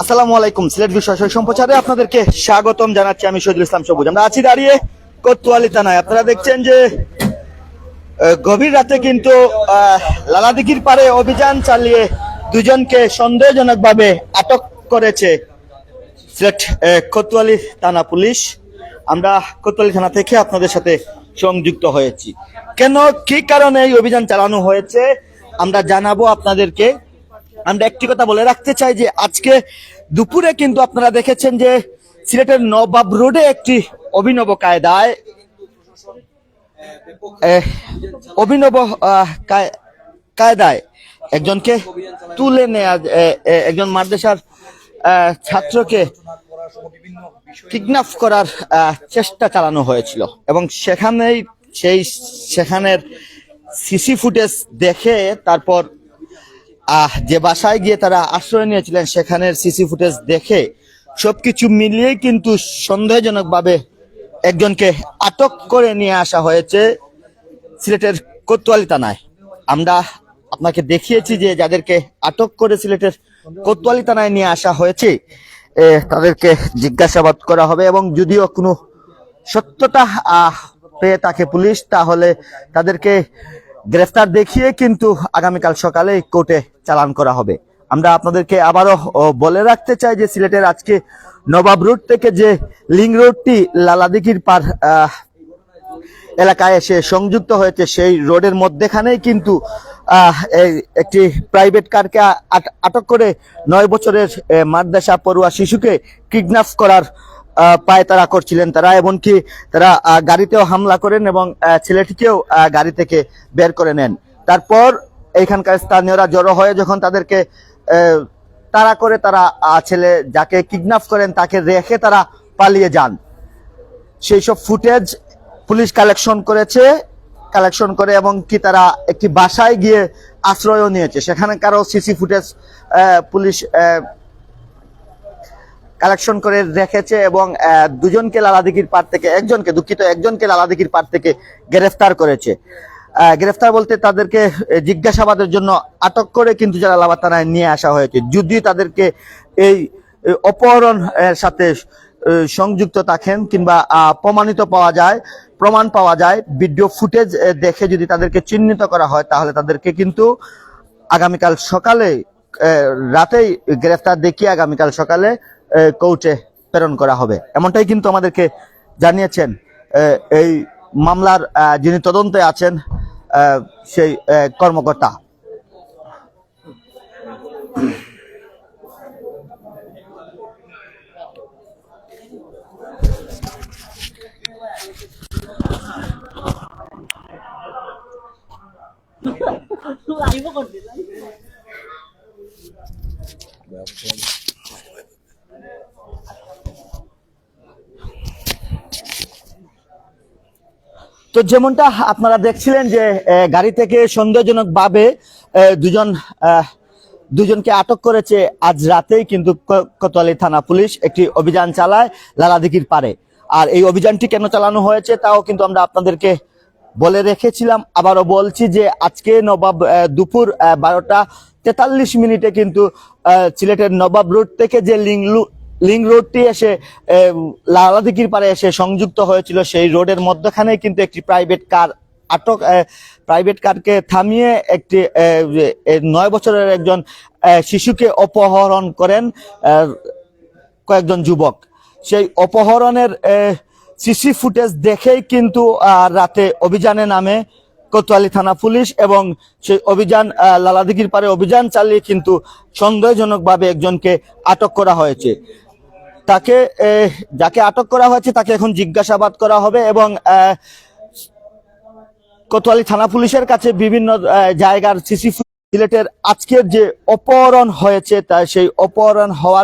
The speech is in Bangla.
আসসালামু আলাইকুম, সিলেট বিষয় সম্প্রচারে আপনাদেরকে স্বাগতম জানাচ্ছি আমি শহীদুল ইসলাম সবুজ। আমরা আছি দাঁড়িয়ে কোতোয়ালি থানায়। আপনারা দেখছেন যে গভীর রাতে কিন্তু লালাদিঘির পারে অভিযান চালিয়ে দুজনকে সন্দেহজনকভাবে আটক করেছে সিলেট কোতোয়ালি থানা পুলিশ। আমরা কোতোয়ালি থানা থেকে আপনাদের সাথে সংযুক্ত হয়েছি। কেন, কি কারণে এই অভিযান চালানো হয়েছে? আমরা জানাব আপনাদেরকে। আমরা একটি কথা বলে রাখতে চাই যে আজকে দুপুরে কিন্তু আপনারা দেখেছেন যে সিলেটের নবাব রোডে একটি অভিনব কায়দায় অভিনব কায়দায় একজনকে তুলে নেয়া একজন মাদ্রাসার ছাত্রকে কিডন্যাপ করার চেষ্টা চালানো হয়েছিল। এবং সেখানেই সেই, সেখানের সিসি ফুটেজ দেখে তারপর আহ, যে বাসায় গিয়ে তারা আশ্রয় নিয়েছিলেন, সেখানের সিসি ফুটেজ দেখে সবকিছু মিলিয়ে কিন্তু সন্দেহজনকভাবে একজনকে আটক করে নিয়ে আসা হয়েছে সিলেটের কোতোয়ালি থানায়। আমরা আপনাকে দেখিয়েছি যে যাদেরকে আটক করে সিলেটের কোতোয়ালি থানায় নিয়ে আসা হয়েছে তাদেরকে জিজ্ঞাসাবাদ করা হবে এবং যদিও কোনো সত্যতা পেয়ে থাকে পুলিশ, তাহলে তাদেরকে গ্রেফতার দেখিয়ে কিন্তু আগামীকাল সকালে কোর্টে চালান করা হবে। আমরা আপনাদেরকে আবারও বলে রাখতে চাই যে সিলেটের আজকে নবাব রোড থেকে যে লিং রোডটি লালাদিঘির পার এলাকায় এসে সংযুক্ত হয়েছে, সেই রোডের মধ্যেখানেই কিন্তু একটি প্রাইভেট কারকে আট- আটক করে নয় বছরের মাদ্রাসা পড়ুয়া শিশুকে কিডন্যাপ করার পায় তারা করছিলেন তারা, এমনকি তারা গাড়িতেও হামলা করেন এবং ছেলেটিকেও গাড়ি থেকে বের করে নেন। তারপর এখানকার স্থানীয়রা জড়ো হয়ে যখন তাদেরকে তাড়া করে তারা ছেলে যাকে কিডন্যাপ করেন তাকে রেখে তারা পালিয়ে যান। সেই সব ফুটেজ পুলিশ কালেকশন করেছে, কালেকশন করে এবং কি তারা একটি বাসায় গিয়ে আশ্রয়ও নিয়েছে। সেখানে কারও সিসি ফুটেজ পুলিশ কালেকশন করে রেখেছে এবং দুজনকে লালাদিঘির পার থেকে, একজনকে, দুঃখিত, একজনকে লালাদিঘির পার থেকে গ্রেফতার করেছে। গ্রেফতার বলতে তাদেরকে জিজ্ঞাসাবাদের জন্য আটক করে কিন্তু লাভা থানায় নিয়ে আসা হয়েছে। যদি তাদেরকে এই অপহরণ সাথে সংযুক্ত থাকেন কিংবা প্রমাণিত পাওয়া যায়, প্রমাণ পাওয়া যায়, ভিডিও ফুটেজ দেখে যদি তাদেরকে চিহ্নিত করা হয়, তাহলে তাদেরকে কিন্তু আগামীকাল সকালে রাতেই গ্রেফতার দেখিয়ে আগামীকাল সকালে কোর্টে প্রেরণ করা হবে। এমনটাই কিন্তু আমাদেরকে জানিয়েছেন এই মামলার আহ, যিনি তদন্তে আছেন আহ, সেই কর্মকর্তা। তো যেমনটা আপনারা দেখছিলেন যে গাড়ি থেকে সন্দেহজনক ভাবে দুজন দুজনকে আটক করেছে আজ রাতেই কিন্তু কোতোয়ালি থানা পুলিশ একটি অভিযান চালায় লালাদিঘির পারে আর এই অভিযানটি কেন চালানো হয়েছে তাও কিন্তু আমরা আপনাদেরকে বলে রেখেছিলাম। আবারও বলছি যে, আজকে নবাব দুপুর বারোটা তেতাল্লিশ মিনিটে কিন্তু সিলেটের নবাব রোড থেকে যে লিংলু লিং রোডটি এসে লালাদিঘির পারে এসে সংযুক্ত হয়েছিল। সেই রোডের মধ্যখানে কিন্তু একটি প্রাইভেট কার আটক প্রাইভেট কারকে থামিয়ে একটি নয় বছরের একজন শিশুকে অপহরণ করেন কয়েকজন যুবক। সেই অপহরণের সিসি ফুটেজ দেখেই কিন্তু রাতে অভিযানে নামে কোতোয়ালি থানা পুলিশ এবং সেই অভিযান লালাদিঘির পারে অভিযান চালিয়ে কিন্তু সন্দেহজনকভাবে একজনকে আটক করা হয়েছে। তাকে যাকে আটক করা হয়েছে তাকে এখন জিজ্ঞাসাবাদ করা হবে এবং কোতোয়ালি থানা পুলিশের কাছে বিভিন্ন জায়গার সিসি সিলেটের আজকের যে অপহরণ হয়েছে, তা সেই অপহরণ হওয়ার